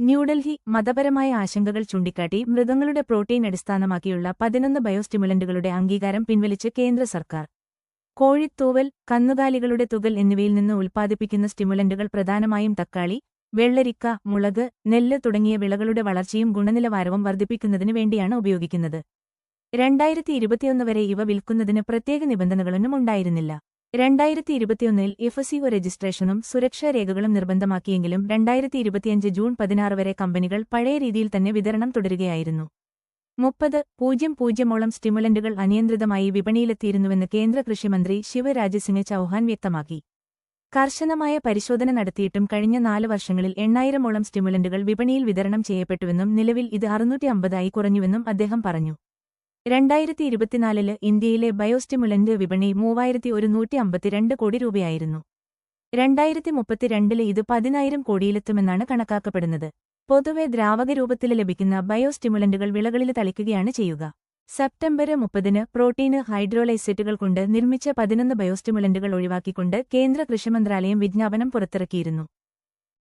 ന്യൂഡൽഹി മതപരമായ ആശങ്കകൾ ചൂണ്ടിക്കാട്ടി മൃഗങ്ങളുടെ പ്രോട്ടീൻ അടിസ്ഥാനമാക്കിയുള്ള പതിനൊന്ന് ബയോസ്റ്റിമുലന്റുകളുടെ അംഗീകാരം പിൻവലിച്ച് കേന്ദ്ര സർക്കാർ. കോഴിത്തൂവൽ കന്നുകാലികളുടെ തുകൽ എന്നിവയിൽ നിന്ന് ഉൽപ്പാദിപ്പിക്കുന്ന സ്റ്റിമുലന്റുകൾ പ്രധാനമായും തക്കാളി വെള്ളരിക്ക മുളക് നെല്ല് തുടങ്ങിയ വിളകളുടെ വളർച്ചയും ഗുണനിലവാരവും വർദ്ധിപ്പിക്കുന്നതിനു വേണ്ടിയാണ് ഉപയോഗിക്കുന്നത്. രണ്ടായിരത്തി ഇരുപത്തിയൊന്ന് വരെ ഇവ വിൽക്കുന്നതിന് പ്രത്യേക നിബന്ധനകളൊന്നും ഉണ്ടായിരുന്നില്ല. രണ്ടായിരത്തി ഇരുപത്തിയൊന്നിൽ എഫ്സിഒ രജിസ്ട്രേഷനും സുരക്ഷാ രേഖകളും നിർബന്ധമാക്കിയെങ്കിലും രണ്ടായിരത്തി ഇരുപത്തിയഞ്ച് ജൂൺ പതിനാറ് വരെ കമ്പനികൾ പഴയ രീതിയിൽ തന്നെ വിതരണം തുടരുകയായിരുന്നു. മുപ്പത് പൂജ്യം പൂജ്യമോളം സ്റ്റിമുലന്റുകൾ അനിയന്ത്രിതമായി വിപണിയിലെത്തിയിരുന്നുവെന്ന് കേന്ദ്ര കൃഷിമന്ത്രി ശിവരാജ് സിംഗ് ചൌഹാൻ വ്യക്തമാക്കി. കർശനമായ പരിശോധന നടത്തിയിട്ടും കഴിഞ്ഞ നാല് വർഷങ്ങളിൽ എണ്ണായിരമോളം സ്റ്റിമുലന്റുകൾ വിപണിയിൽ വിതരണം ചെയ്യപ്പെട്ടുവെന്നും നിലവിൽ ഇത് അറുന്നൂറ്റി അമ്പതായി കുറഞ്ഞുവെന്നും അദ്ദേഹം പറഞ്ഞു. രണ്ടായിരത്തി ഇരുപത്തിനാലിൽ ഇന്ത്യയിലെ ബയോസ്റ്റിമുലന്റ് വിപണി മൂവായിരത്തി ഒരുന്നൂറ്റി അമ്പത്തിരണ്ട് കോടി രൂപയായിരുന്നു. രണ്ടായിരത്തി മുപ്പത്തിരണ്ടിൽ ഇത് പതിനായിരം കോടിയിലെത്തുമെന്നാണ് കണക്കാക്കപ്പെടുന്നത്. പൊതുവെ ദ്രാവക രൂപത്തിൽ ലഭിക്കുന്ന ബയോസ്റ്റിമുലന്റുകൾ വിളകളിൽ തളിക്കുകയാണ് ചെയ്യുക. സെപ്റ്റംബർ മുപ്പതിന് പ്രോട്ടീന് ഹൈഡ്രോലൈസേറ്റുകൾ കൊണ്ട് നിർമ്മിച്ച പതിനൊന്ന് ബയോസ്റ്റിമുലന്റുകൾ ഒഴിവാക്കിക്കൊണ്ട് കേന്ദ്ര കൃഷിമന്ത്രാലയം വിജ്ഞാപനം പുറത്തിറക്കിയിരുന്നു.